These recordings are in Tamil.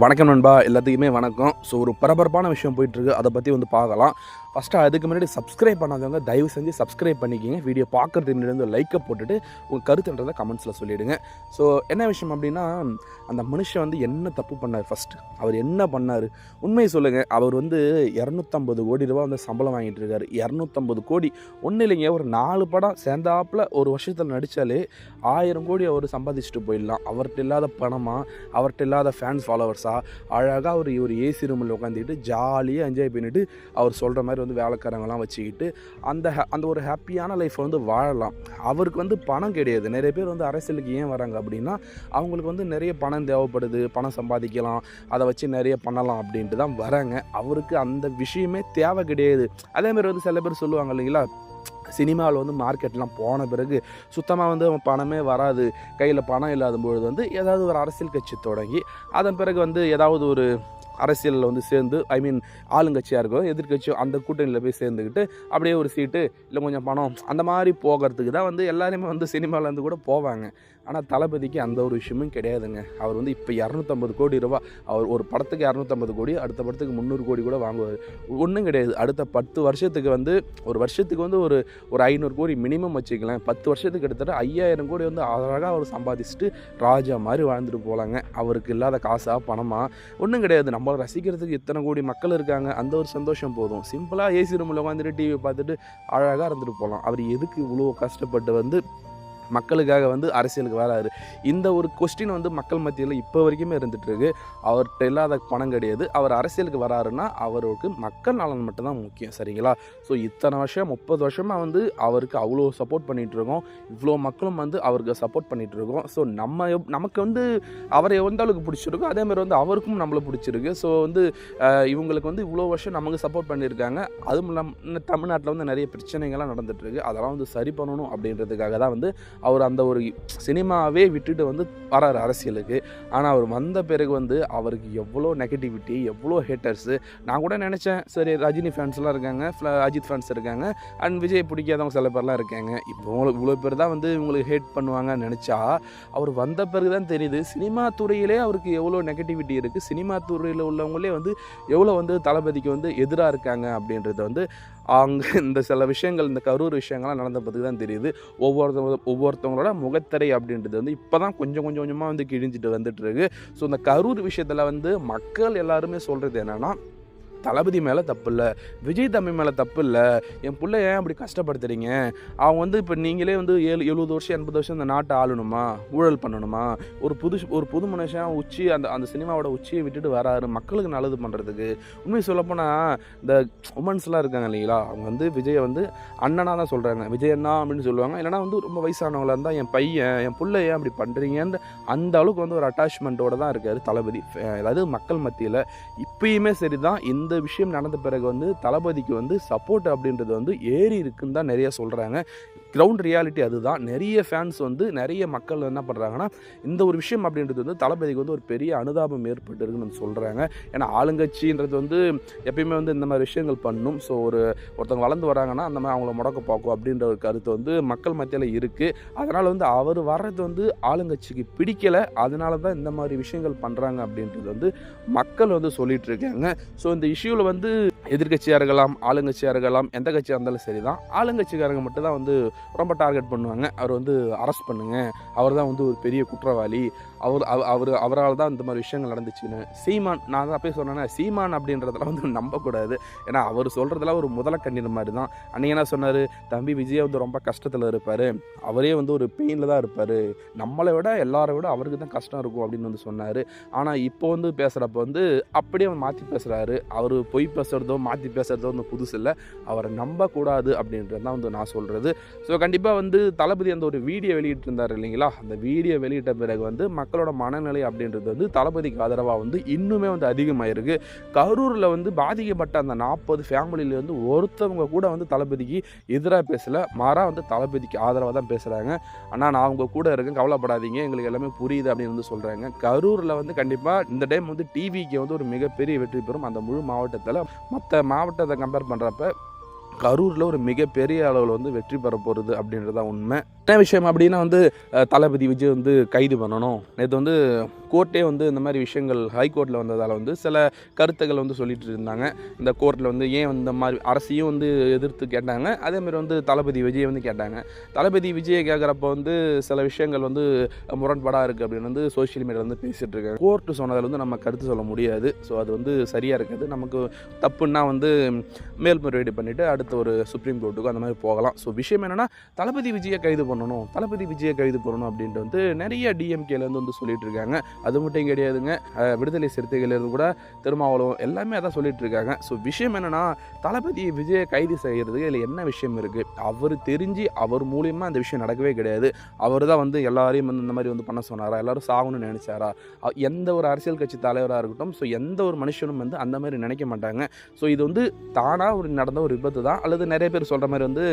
வணக்கம் நண்பா எல்லாத்துக்குமே வணக்கம். ஸோ ஒரு பரபரப்பான விஷயம் போயிட்டுருக்கு. அதை பற்றி வந்து பார்க்கலாம். ஃபஸ்ட்டு அதுக்கு முன்னாடி சப்ஸ்கிரைப் பண்ணாதவங்க தயவு செஞ்சு சப்ஸ்கிரைப் பண்ணிக்கிங்க. வீடியோ பார்க்குறதுக்கு வந்து லைக்கை போட்டுட்டு உங்கள் கருத்துன்றதை கமெண்ட்ஸில் சொல்லிவிடுங்க ஸோ என்ன விஷயம் அப்படின்னா அந்த மனுஷன் வந்து என்ன தப்பு பண்ணார் ஃபஸ்ட்டு அவர் என்ன பண்ணார்? உண்மையை சொல்லுங்கள் அவர் வந்து இரநூத்தம்பது கோடி ரூபா வந்து சம்பளம் வாங்கிட்டு இருக்காரு. இரநூத்தம்பது கோடி. ஒன்றும் இல்லைங்க. ஒரு நாலு படம் சேர்ந்தாப்பில் ஒரு வருஷத்தில் நடித்தாலே ஆயிரம் கோடி அவர் சம்பாதிச்சுட்டு போயிடலாம். அவர்கிட்ட இல்லாத பணமாக அவர்கிட்ட இல்லாத ஃபேன்ஸ் ஃபாலோவர்ஸாக அழகாக அவர் ஒரு ஏசி ரூமில் உட்காந்துக்கிட்டு ஜாலியாக என்ஜாய் பண்ணிவிட்டு அவர் சொல்கிற மாதிரி வந்து வேலைக்காரங்களாம் வச்சுக்கிட்டு அந்த அந்த ஒரு ஹாப்பியான லைஃப்பை வந்து வாழலாம். அவருக்கு வந்து பணம் கிடையாது. நிறைய பேர் வந்து அரசியலுக்கு ஏன் வராங்க அப்படின்னா அவங்களுக்கு வந்து நிறைய பணம் தேவைப்படுது பணம் சம்பாதிக்கலாம் அதை வச்சு நிறைய பண்ணலாம் அப்படின்ட்டு தான் வராங்க. அவருக்கு அந்த விஷயமே தேவை கிடையாது. அதேமாதிரி வந்து சில பேர் சொல்லுவாங்க இல்லைங்களா சினிமாவில் வந்து மார்க்கெட்லாம் போன பிறகு சுத்தமாக வந்து அவன் பணமே வராது கையில் பணம் இல்லாத பொழுது வந்து ஏதாவது ஒரு அரசியல் கட்சி தொடங்கி அதன் பிறகு வந்து ஏதாவது ஒரு அரசியலில் வந்து சேர்ந்து ஐ மீன் ஆளுங்கட்சியாக இருக்கும் எதிர்கட்சியும் அந்த கூட்டணியில் போய் சேர்ந்துக்கிட்டு அப்படியே ஒரு சீட்டு இல்லை கொஞ்சம் பணம் அந்த மாதிரி போகிறதுக்கு தான் வந்து எல்லாருமே வந்து சினிமாவிலேருந்து கூட போவாங்க. ஆனால் தளபதிக்கு அந்த ஒரு விஷயமும் கிடையாதுங்க. அவர் வந்து இப்போ இரநூத்தம்பது கோடி ரூபா அவர் ஒரு படத்துக்கு இரநூத்தம்பது கோடி அடுத்த படத்துக்கு முந்நூறு கோடி கூட வாங்குவார். ஒன்றும் கிடையாது. அடுத்த பத்து வருஷத்துக்கு வந்து ஒரு வருஷத்துக்கு வந்து ஒரு ஒரு ஐநூறு கோடி மினிமம் வச்சுக்கலாம் பத்து வருஷத்துக்கு கிட்டத்தட்ட ஐயாயிரம் கோடி வந்து அழகாக அவர் சம்பாதிச்சுட்டு ராஜா மாதிரி வாழ்ந்துட்டு போகலாங்க அவருக்கு இல்லாத காசாக பணமாக ஒன்றும் கிடையாது. நம்மளை ரசிக்கிறதுக்கு இத்தனை கோடி மக்கள் இருக்காங்க. அந்த ஒரு சந்தோஷம் போதும். சிம்பிளாக ஏசி ரூமில் உட்காந்துட்டு டிவி பார்த்துட்டு அழகாக இருந்துட்டு போகலாம் அவர் எதுக்கு இவ்வளோ கஷ்டப்பட்டு வந்து மக்களுக்காக வந்து அரசியலுக்கு வராரு. இந்த ஒரு கொஸ்டின் வந்து மக்கள் மத்தியில் இப்போ வரைக்குமே இருந்துகிட்ருக்கு அவர்கிட்ட இல்லாத பணம் கிடையாது. அவர் அரசியலுக்கு வராருன்னா அவருக்கு மக்கள் நலன் மட்டும்தான் முக்கியம் சரிங்களா? ஸோ இத்தனை வருஷம் முப்பது வருஷமாக வந்து அவருக்கு அவ்வளோ சப்போர்ட் பண்ணிகிட்ருக்கோம் இருக்கோம். இவ்வளோ மக்களும் வந்து அவருக்கு சப்போர்ட் பண்ணிகிட்ருக்கோம் இருக்கோம். ஸோ நம்ம நமக்கு வந்து அவரை எந்த அளவுக்கு பிடிச்சிருக்கோ அதேமாதிரி வந்து அவருக்கும் நம்மளை பிடிச்சிருக்கு. ஸோ வந்து இவங்களுக்கு வந்து இவ்வளோ வருஷம் நமக்கு சப்போர்ட் பண்ணியிருக்காங்க. அதுவும் இல்லாமல் தமிழ்நாட்டில் வந்து நிறைய பிரச்சனைகள்லாம் நடந்துகிட்ருக்கு அதெல்லாம் வந்து சரி பண்ணணும் அப்படின்றதுக்காக தான் வந்து அவர் அந்த ஒரு சினிமாவே விட்டுட்டு வந்து வராரு அரசியலுக்கு. ஆனால் அவர் வந்த பிறகு வந்து அவருக்கு எவ்வளோ நெகட்டிவிட்டி எவ்வளோ ஹேட்டர்ஸு நான் கூட நினச்சேன் சரி ரஜினி ஃபேன்ஸ்லாம் இருக்காங்க அஜித் ஃபேன்ஸ் இருக்காங்க அண்ட் விஜய் பிடிக்காதவங்க சில பேர்லாம் இருக்காங்க. இப்போ உங்களுக்கு இவ்வளோ பேர் தான் வந்து இவங்களுக்கு ஹேட் பண்ணுவாங்கன்னு நினச்சா அவர் வந்த பிறகு தான் தெரியுது சினிமா துறையிலே அவருக்கு எவ்வளோ நெகட்டிவிட்டி இருக்குது சினிமா துறையில் உள்ளவங்களே வந்து எவ்வளோ வந்து தளபதிக்கு வந்து எதிராக இருக்காங்க அப்படின்றது வந்து அங்கே இந்த சில விஷயங்கள் இந்த கரூர் விஷயங்கள்லாம் நடந்த பிறகு தான் தெரியுது. ஒவ்வொருத்தவங்க ஒருத்தவங்களோட முகத்திரை அப்படின்றது வந்து இப்போ தான் கொஞ்சம் கொஞ்சம் கொஞ்சமாக வந்து கிழிஞ்சிட்டு வந்துட்டு இருக்கு. ஸோ இந்த கரூர் விஷயத்தில் வந்து மக்கள் எல்லாருமே சொல்கிறது என்னென்னா தளபதி மேலே தப்பு இல்லை விஜய் தம்பி மேலே தப்பு இல்லை என் பிள்ளை ஏன் அப்படி கஷ்டப்படுத்துறீங்க? அவங்க வந்து இப்போ நீங்களே வந்து ஏழு எழுபது வருஷம் எண்பது வருஷம் இந்த நாட்டை ஆளணுமா? ஊழல் பண்ணணுமா? ஒரு புது ஒரு புது மனுஷன் உச்சி அந்த அந்த சினிமாவோட உச்சியை விட்டுட்டு வராரு. மக்களுக்கு நல்லது பண்ணுறதுக்கு உண்மை சொல்லப்போனால் இந்த உமன்ஸ்லாம் இருக்காங்க இல்லைங்களா? அவங்க வந்து விஜயை வந்து அண்ணனாக தான் சொல்கிறாங்க விஜய் அண்ணா அப்படின்னு சொல்லுவாங்க. இல்லைனா வந்து ரொம்ப வயசானவங்களாக இருந்தால் என் பையன் என் பிள்ளை ஏன் அப்படி பண்ணுறீங்கன்ற அந்த அளவுக்கு வந்து ஒரு அட்டாச்மெண்ட்டோட தான் இருக்கார் தளபதி. அதாவது மக்கள் மத்தியில் இப்பயுமே சரி தான் இந்த விஷயம் நடந்த பிறகு வந்து தளபதிக்கு வந்து சப்போர்ட் அப்படின்றது வந்து ஏறி இருக்குன்னு தான் நிறைய சொல்கிறாங்க கிரவுண்ட் ரியாலிட்டி அதுதான். நிறைய ஃபேன்ஸ் வந்து நிறைய மக்கள் என்ன பண்ணுறாங்கன்னா இந்த ஒரு விஷயம் அப்படின்றது வந்து தளபதிக்கு வந்து ஒரு பெரிய அனுதாபம் ஏற்பட்டுருக்குன்னு வந்து சொல்கிறாங்க ஏன்னா ஆளுங்கட்சின்றது வந்து எப்பயுமே வந்து இந்த மாதிரி விஷயங்கள் பண்ணும். ஸோ ஒரு ஒருத்தவங்க வளர்ந்து வராங்கன்னா அந்த மாதிரி அவங்கள முடக்க பார்க்கும் அப்படின்ற ஒரு கருத்து வந்து மக்கள் மத்தியில் இருக்குது அதனால் வந்து அவர் வர்றது வந்து ஆளுங்கட்சிக்கு பிடிக்கலை. அதனால தான் இந்த மாதிரி விஷயங்கள் பண்ணுறாங்க அப்படின்றது வந்து மக்கள் வந்து சொல்லிட்டு இருக்காங்க. ஸோ இந்த இஷ்யூவில் வந்து எதிர்க்கட்சியாக இருக்கலாம் ஆளுங்கட்சியாக இருக்கலாம் எந்த கட்சியாக இருந்தாலும் சரி தான் ஆளுங்கட்சிக்காரங்க மட்டும் தான் வந்து ரொம்ப டார்கெட் பண்ணுவாங்க. அவர் வந்து அரெஸ்ட் பண்ணுங்கள் அவர் தான் வந்து ஒரு பெரிய குற்றவாளி. அவர் அவ- அவர் அவரால் தான் இந்த மாதிரி விஷயங்கள் நடந்துச்சுன்னு. சீமான் நான் தான் போய் சொன்னேன்னா சீமான் அப்படின்றதெல்லாம் வந்து நம்பக்கூடாது. ஏன்னா அவர் சொல்கிறதெல்லாம் ஒரு முதல கண்ணீர் மாதிரி தான். அன்னைக்கு என்ன சொன்னார்? தம்பி விஜய் வந்து ரொம்ப கஷ்டத்தில் இருப்பார். அவரே வந்து ஒரு பெயினில் தான் இருப்பார். நம்மளை விட எல்லாரை விட அவருக்கு தான் கஷ்டம் இருக்கும் அப்படின்னு வந்து சொன்னார். ஆனால் இப்போ வந்து பேசுகிறப்ப வந்து அப்படியே அவர் மாற்றி பேசுகிறாரு அவர் பொய் பேசுகிறதோ மாற்றி பேசுகிறதோ வந்து புதுசு இல்லை அவரை நம்பக்கூடாது அப்படின்றது தான் வந்து நான் சொல்கிறது ஸோ ஸோ கண்டிப்பாக வந்து தளபதி அந்த ஒரு வீடியோ வெளியிட்டிருந்தார் இல்லைங்களா? அந்த வீடியோ வெளியிட்ட பிறகு வந்து மக்களோட மனநிலை அப்படின்றது வந்து தளபதிக்கு ஆதரவாக வந்து இன்னுமே வந்து அதிகமாயிருக்கு. கரூரில் வந்து பாதிக்கப்பட்ட அந்த நாற்பது ஃபேமிலியிலேருந்து ஒருத்தவங்க கூட வந்து தளபதிக்கு எதிராக பேசலை. மாறாக வந்து தளபதிக்கு ஆதரவாக தான் பேசுகிறாங்க ஆனால் நான் அவங்க கூட இருக்கேன். கவலைப்படாதீங்க. எங்களுக்கு எல்லாமே புரியுது அப்படின்னு வந்து சொல்கிறாங்க கரூரில் வந்து கண்டிப்பாக இந்த டைம் வந்து டிவிக்கு வந்து ஒரு மிகப்பெரிய வெற்றி பெறும். அந்த முழு மாவட்டத்தில் மற்ற மாவட்டத்தை கம்பேர் பண்ணுறப்ப கரூரில் ஒரு மிகப்பெரிய அளவில் வந்து வெற்றி பெற போகிறது அப்படின்றது தான் உண்மை. என்ன விஷயம் அப்படின்னா வந்து தளபதி விஜய் வந்து கைது பண்ணணும். நேற்று வந்து கோர்ட்டே வந்து இந்த மாதிரி விஷயங்கள் ஹைகோர்ட்டில் வந்ததால் வந்து சில கருத்துக்கள் வந்து சொல்லிட்டு இருந்தாங்க. இந்த கோர்ட்டில் வந்து ஏன் இந்த மாதிரி அரசையும் வந்து எதிர்த்து கேட்டாங்க. அதேமாதிரி வந்து தளபதி விஜய் வந்து கேட்டாங்க. தளபதி விஜயை கேட்குறப்ப வந்து சில விஷயங்கள் வந்து முரண்பாடாக இருக்குது அப்படின்னு வந்து சோஷியல் மீடியாவில் வந்து பேசிகிட்டு இருக்காங்க. கோர்ட்டு சொன்னதில் வந்து நம்ம கருத்து சொல்ல முடியாது. ஸோ அது வந்து சரியாக இருக்காது. நமக்கு தப்புன்னா வந்து மேல்முறையீடு பண்ணிவிட்டு அடுத்த ஒரு சுப்ரீம் கோர்ட்டுக்கும் அந்த மாதிரி போகலாம். ஸோ விஷயம் என்னென்னா தளபதி விஜயை கைது பண்ணணும் தளபதி விஜயை கைது பண்ணணும் அப்படின்ட்டு வந்து நிறைய டிஎம்கேலேருந்து வந்து சொல்லிட்டு இருக்காங்க. அது மட்டும் கிடையாதுங்க. விடுதலை சிறுத்தைகள்லேருந்து கூட திருமாவளவம் எல்லாமே அதான் சொல்லிட்டு இருக்காங்க. ஸோ விஷயம் என்னென்னா தளபதி விஜயை கைது செய்கிறதுக்கு இதில் என்ன விஷயம் இருக்குது அவர் தெரிஞ்சு அவர் மூலியமாக அந்த விஷயம் நடக்கவே கிடையாது. அவர் தான் வந்து எல்லாரையும் வந்து இந்த மாதிரி வந்து பண்ண சொன்னாரா? எல்லோரும் சாகணும்னு நினச்சாரா? எந்த ஒரு அரசியல் கட்சி தலைவராக இருக்கட்டும் ஸோ எந்த ஒரு மனுஷனும் வந்து அந்த மாதிரி நினைக்க மாட்டாங்க. ஸோ இது வந்து தானாக ஒரு நடந்த ஒரு விபத்து தான் அல்லது நிறைய பேர் சொல்கிற மாதிரி வந்து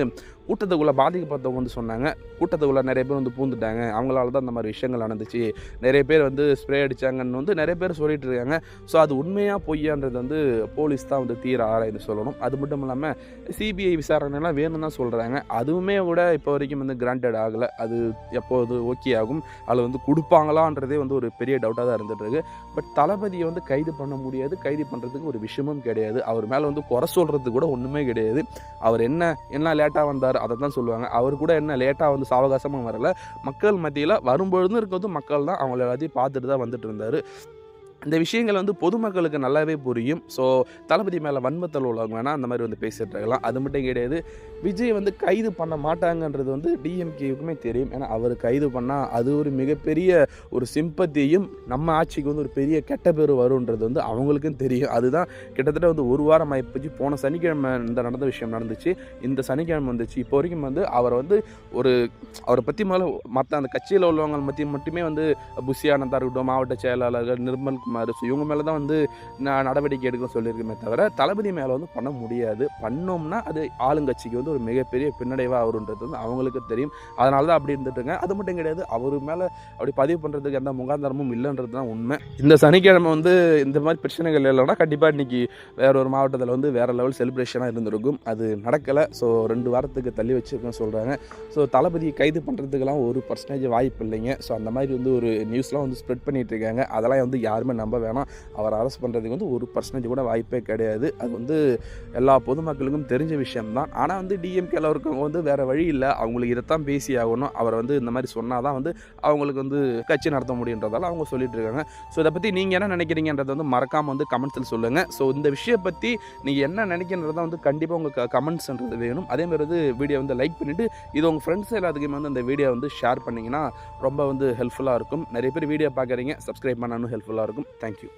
கூட்டத்துக்குள்ளே பாதிக்கப்பட்டவங்க வந்து சொன்னாங்க. கூட்டத்துக்குள்ளே நிறைய பேர் வந்து பூந்துட்டாங்க. அவங்களால தான் இந்த மாதிரி விஷயங்கள் நடந்துச்சு. நிறைய பேர் வந்து ஸ்ப்ரே அடித்தாங்கன்னு வந்து நிறைய பேர் சொல்லிட்டு இருக்காங்க. ஸோ அது உண்மையாக பொய்யான்றது வந்து போலீஸ் தான் வந்து தீர ஆராய்ந்து சொல்லணும். அது மட்டும் இல்லாமல் சிபிஐ விசாரணைலாம் வேணும்னு தான் சொல்கிறாங்க அதுவுமே கூட இப்போ வரைக்கும் வந்து கிராண்டட் ஆகலை. அது எப்போது ஓகே ஆகும். அதில் வந்து கொடுப்பாங்களான்றதே வந்து ஒரு பெரிய டவுட்டாக தான் இருந்துட்டுருக்கு பட் தளபதியை வந்து கைது பண்ண முடியாது. கைது பண்ணுறதுக்கு ஒரு விஷயமும் கிடையாது. அவர் மேலே வந்து குறை சொல்கிறது கூட ஒன்றுமே கிடையாது. அவர் என்ன என்ன லேட்டாக வந்தார் அதை தான் சொல்லுவாங்க. அவர் கூட என்ன லேட்டாக வந்து சாவகாசமும் வரல. மக்கள் மத்தியில் வரும்பொழுதும் இருக்கிறது மக்கள் தான் அவங்கள எல்லாத்தையும் பார்த்துட்டு தான் வந்துட்டு இருந்தார். இந்த விஷயங்கள் வந்து பொதுமக்களுக்கு நல்லாவே புரியும். ஸோ தளபதி மேலே வன்மத்தில் உள்ளவங்க வேணால் அந்த மாதிரி வந்து பேசிட்டு இருக்கலாம். அது மட்டும் கிடையாது. விஜய் வந்து கைது பண்ண மாட்டாங்கன்றது வந்து டிஎம்கேவுக்குமே தெரியும். ஏன்னா அவர் கைது பண்ணால் அது ஒரு மிகப்பெரிய ஒரு சிம்பத்தியும் நம்ம ஆட்சிக்கு வந்து ஒரு பெரிய கெட்ட பேர் வரும்ன்றது வந்து அவங்களுக்கும் தெரியும். அதுதான் கிட்டத்தட்ட வந்து ஒரு வாரம் ஆயிப்போச்சு. போன சனிக்கிழமை இந்த நடந்த விஷயம் நடந்துச்சு. இந்த சனிக்கிழமை வந்துச்சு. இப்போ வரைக்கும் வந்து அவரை வந்து ஒரு அவரை பற்றி மேலே மற்ற அந்த கட்சியில் உள்ளவங்க பற்றி மட்டுமே வந்து புஷியானந்தா இருக்கட்டும் மாவட்ட செயலாளர்கள் நிர்மல் குமார் ஸோ இவங்க மேலே தான் வந்து நான் நடவடிக்கை எடுக்க சொல்லியிருக்கமே தவிர தளபதி மேலே வந்து பண்ண முடியாது. பண்ணோம்னா அது ஆளுங்கட்சிக்கு வந்து ஒரு மிகப்பெரிய பின்னடைவாக வருன்றது வந்து அவங்களுக்கு தெரியும். அதனால தான் அப்படி இருந்துட்டுருங்க அது மட்டும் கிடையாது அவர் மேலே அப்படி பதிவு பண்ணுறதுக்கு எந்த முகாந்தரமும் இல்லைன்றது தான் உண்மை. இந்த சனிக்கிழமை வந்து இந்த மாதிரி பிரச்சனைகள் இல்லைன்னா கண்டிப்பாக இன்னைக்கு வேற ஒரு மாவட்டத்தில் வந்து வேறு லெவல் செலிப்ரேஷனாக இருந்திருக்கும். அது நடக்கலை. ஸோ ரெண்டு வாரத்துக்கு தள்ளி வச்சிருக்கேன்னு சொல்கிறாங்க ஸோ தளபதியை கைது பண்ணுறதுக்கெல்லாம் ஒரு பர்சன்டேஜ் வாய்ப்பு இல்லைங்க. ஸோ அந்த மாதிரி வந்து ஒரு நியூஸ்லாம் வந்து ஸ்ப்ரெட் பண்ணிகிட்டு இருக்காங்க. அதெல்லாம் வந்து யாருமே நம்ப வேணாம். அவர் அரெஸ்ட் பண்ணுறதுக்கு வந்து ஒரு பர்சன்டேஜ் கூட வாய்ப்பே கிடையாது. அது வந்து எல்லா பொதுமக்களுக்கும் தெரிஞ்ச விஷயம்தான். ஆனால் வந்து டிஎம்கேல இருக்கவங்க வந்து வேறு வழி இல்லை. அவங்களுக்கு இதைத்தான் பேசி ஆகணும். அவர் வந்து இந்த மாதிரி சொன்னால் தான் வந்து அவங்களுக்கு வந்து கட்சி நடத்த முடியுன்றதால அவங்க சொல்லிட்டு இருக்காங்க. ஸோ இதை பற்றி நீங்கள் என்ன நினைக்கிறீங்கன்றதை வந்து மறக்காமல் வந்து கமெண்ட்ஸில் சொல்லுங்கள் ஸோ இந்த விஷயம் பற்றி நீங்கள் என்ன நினைக்கின்றதை வந்து கண்டிப்பாக உங்கள் கமெண்ட்ஸ்ன்றது வேணும். அதே மாதிரி வந்து வீடியோ வந்து லைக் பண்ணிவிட்டு இது உங்கள் ஃப்ரெண்ட்ஸ் எல்லாத்துக்குமே வந்து அந்த வீடியோ வந்து ஷேர் பண்ணிங்கன்னா ரொம்ப வந்து ஹெல்ப்ஃபுல்லாக இருக்கும். நிறைய பேர் வீடியோ பார்க்குறீங்க சப்ஸ்கிரைப் பண்ணாலும் ஹெல்ப்ஃபுல்லாக இருக்கும். thank you.